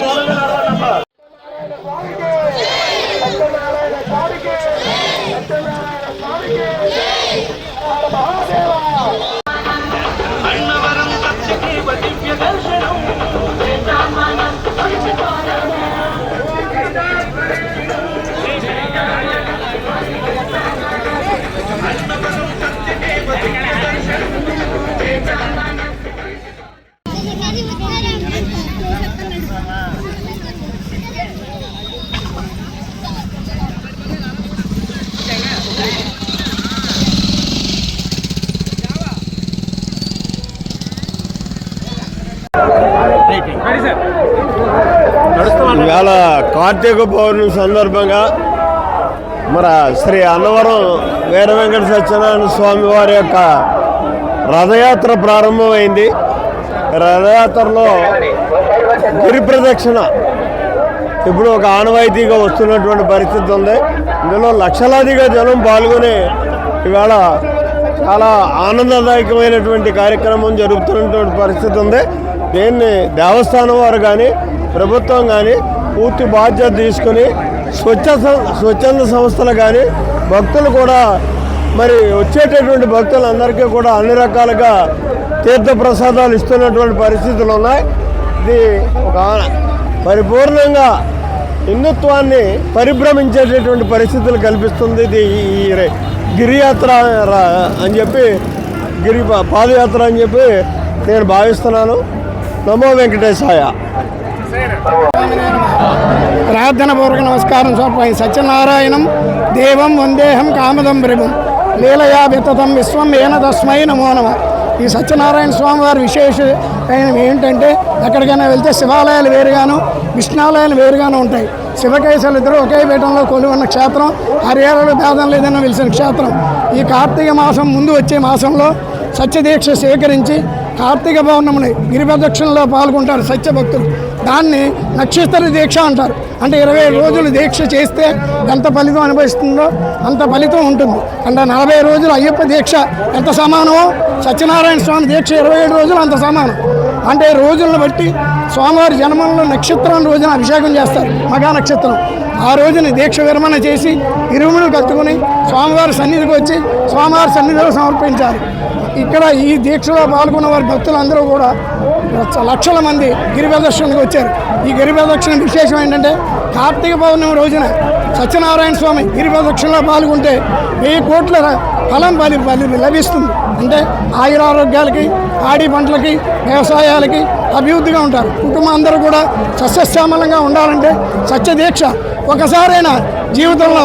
Vamos lá, galera. ఇవాళ కార్తీక పౌర్ణమి సందర్భంగా మన శ్రీ అన్నవరం వీర వెంకట సత్యనారాయణ స్వామి వారి యొక్క రథయాత్ర ప్రారంభమైంది. రథయాత్రలో గిరి ప్రదక్షిణ ఇప్పుడు ఒక ఆనవాయితీగా వస్తున్నటువంటి పరిస్థితి ఉంది. ఇందులో లక్షలాదిగా జనం పాల్గొని ఇవాళ చాలా ఆనందదాయకమైనటువంటి కార్యక్రమం జరుగుతున్నటువంటి పరిస్థితి ఉంది. దీన్ని దేవస్థానం వారు కానీ ప్రభుత్వం కానీ పూర్తి బాధ్యత తీసుకుని స్వచ్ఛ స్వచ్ఛంద సంస్థలు కానీ భక్తులు కూడా మరి వచ్చేటటువంటి భక్తులందరికీ కూడా అన్ని రకాలుగా తీర్థ ప్రసాదాలు ఇస్తున్నటువంటి పరిస్థితులు ఉన్నాయి. ఇది ఒక ఆన- పరిపూర్ణంగా హిందుత్వాన్ని పరిభ్రమించేటటువంటి పరిస్థితులు కల్పిస్తుంది ఇది ఈ- గిరియాత్ర అని చెప్పి గిరి పాదయాత్ర అని చెప్పి నేను భావిస్తున్నాను. నమో వెంకటేశాయ. ప్రార్థన పూర్వక నమస్కారం స్వామి. సత్యనారాయణం దేవం వందేహం కామదం ప్రభుం లీలయా విత్తతం విశ్వం ఏన తస్మై నమో నమ. ఈ సత్యనారాయణ స్వామి వారి విశేష ఏంటంటే ఎక్కడికైనా వెళ్తే శివాలయాలు వేరుగాను విష్ణాలయాలు వేరుగాను ఉంటాయి. శివకేశాలు ఇద్దరు ఒకే పీఠంలో కొలు ఉన్న క్షేత్రం హరిహరుడు భేదం లేదని వెలిసిన క్షేత్రం. ఈ కార్తీక మాసం ముందు వచ్చే మాసంలో సత్యదీక్ష స్వీకరించి కార్తీక పౌర్ణమిని గిరిప్రదక్షిణలో పాల్గొంటారు సత్యభక్తులు. దాన్ని నక్షత్ర దీక్ష అంటారు. అంటే ఇరవై రోజులు దీక్ష చేస్తే ఎంత ఫలితం అనుభవిస్తుందో అంత ఫలితం ఉంటుంది. అంటే నలభై రోజులు అయ్యప్ప దీక్ష ఎంత సమానమో సత్యనారాయణ స్వామి దీక్ష ఇరవై ఏడు రోజులు అంత సమానం. అంటే రోజులను బట్టి స్వామివారి జన్మంలో నక్షత్రం రోజున అభిషేకం చేస్తారు మగా నక్షత్రం. ఆ రోజున దీక్ష విరమణ చేసి ఇరుమును కట్టుకుని స్వామివారి సన్నిధికి వచ్చి స్వామివారి సన్నిధిలో సమర్పించాలి. ఇక్కడ ఈ దీక్షలో పాల్గొన్న వారి భక్తులందరూ కూడా లక్షల మంది గిరి ప్రదక్షిణకు వచ్చారు. ఈ గిరి ప్రదక్షిణ విశేషం ఏంటంటే కార్తీక పౌర్ణమి రోజున సత్యనారాయణ స్వామి గిరి ప్రదక్షిణలో పాల్గొంటే వెయ్యి కోట్ల ఫలం బలి బలి లభిస్తుంది. అంటే ఆయురారోగ్యాలకి ఆడి పంటలకి వ్యవసాయాలకి అభివృద్ధిగా ఉంటారు. కుటుంబం అందరూ కూడా సస్యశ్యామలంగా ఉండాలంటే సత్యదీక్ష ఒకసారైనా జీవితంలో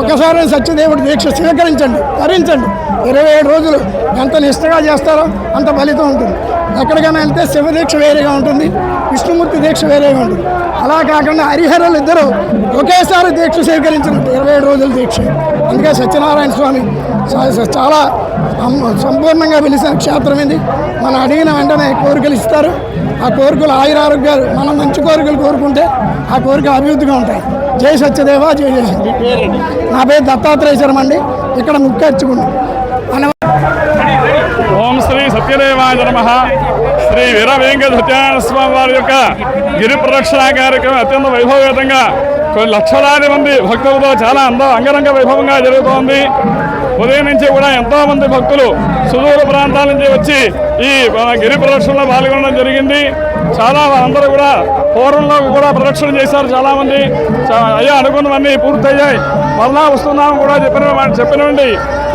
ఒకసారైనా సత్యదేవుడి దీక్ష స్వీకరించండి ధరించండి ఇరవై ఏడు రోజులు ఎంత నిష్టగా చేస్తారో అంత ఫలితం ఉంటుంది. ఎక్కడికైనా వెళ్తే శివ దీక్ష వేరేగా ఉంటుంది విష్ణుమూర్తి దీక్ష వేరేగా ఉంటుంది. అలా కాకుండా హరిహరులు ఇద్దరు ఒకేసారి దీక్ష స్వీకరించినట్టు ఇరవై ఏడు రోజుల దీక్ష. అందుకే సత్యనారాయణ స్వామి చాలా సంపూర్ణంగా పిలిచిన క్షేత్రం ఇది. మనం అడిగిన వెంటనే కోరికలు ఇస్తారు. ఆ కోరికలు ఆయురారోగ్యాలు మనం మంచి కోరికలు కోరుకుంటే ఆ కోరికలు అభివృద్ధిగా ఉంటాయి. జై సత్యదేవ జై జయ నా పేరు దత్తాత్రేయ శర్మ అండి. ఇక్కడ ముక్కచ్చుకున్నాం శ్రీ నమ. శ్రీ వీర వెంకట సత్యనారాయణ స్వామి వారి యొక్క గిరి ప్రదక్షిణ కార్యక్రమం అత్యంత వైభవయుతంగా కొన్ని లక్షలాది మంది భక్తులతో చాలా అంద అంగరంగ వైభవంగా జరుగుతోంది. ఉదయం నుంచి కూడా ఎంతో మంది భక్తులు సుదూర ప్రాంతాల నుంచి వచ్చి ఈ గిరి ప్రదక్షిణలో పాల్గొనడం జరిగింది. చాలా అందరూ కూడా పూర్వంలో కూడా ప్రదక్షిణ చేశారు చాలా మంది అయ్యా అనుకున్నవన్నీ పూర్తయ్యాయి. మరలా వస్తున్నాము కూడా చెప్పిన చెప్పినటువంటి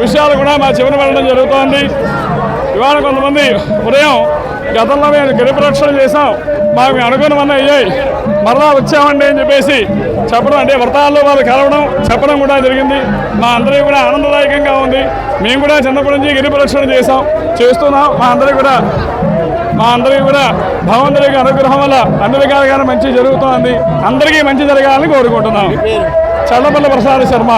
విషయాలు కూడా మా చివరి వెళ్ళడం జరుగుతోంది. ఇవాళ కొంతమంది ఉదయం గతంలో మేము గిరి ప్రదక్షిణ చేసాం మాకు మేము అనుకున్నవన్నీ అయ్యాయి. మరలా వచ్చామండి అని చెప్పేసి చెప్పడం అంటే వ్రతాల్లో వాళ్ళు కలవడం చెప్పడం కూడా జరిగింది. మా అందరికీ కూడా ఆనందదాయకంగా ఉంది. మేము కూడా చిన్నప్పటి నుంచి గిరి ప్రదక్షిణ చేసాం చేస్తున్నాం. మా అందరికీ కూడా మా అందరికీ కూడా భగవంతుడి యొక్క అనుగ్రహం వల్ల అన్ని రకాలుగా మంచి జరుగుతోంది. అందరికీ మంచి జరగాలని కోరుకుంటున్నాం. చల్లపల్లి ప్రసాద్ శర్మ.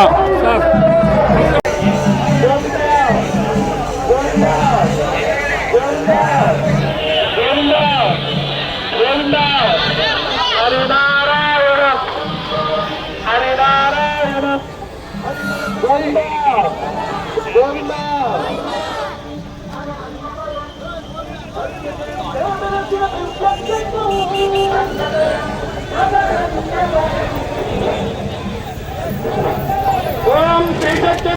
ದೇಶಕ್ಕೆ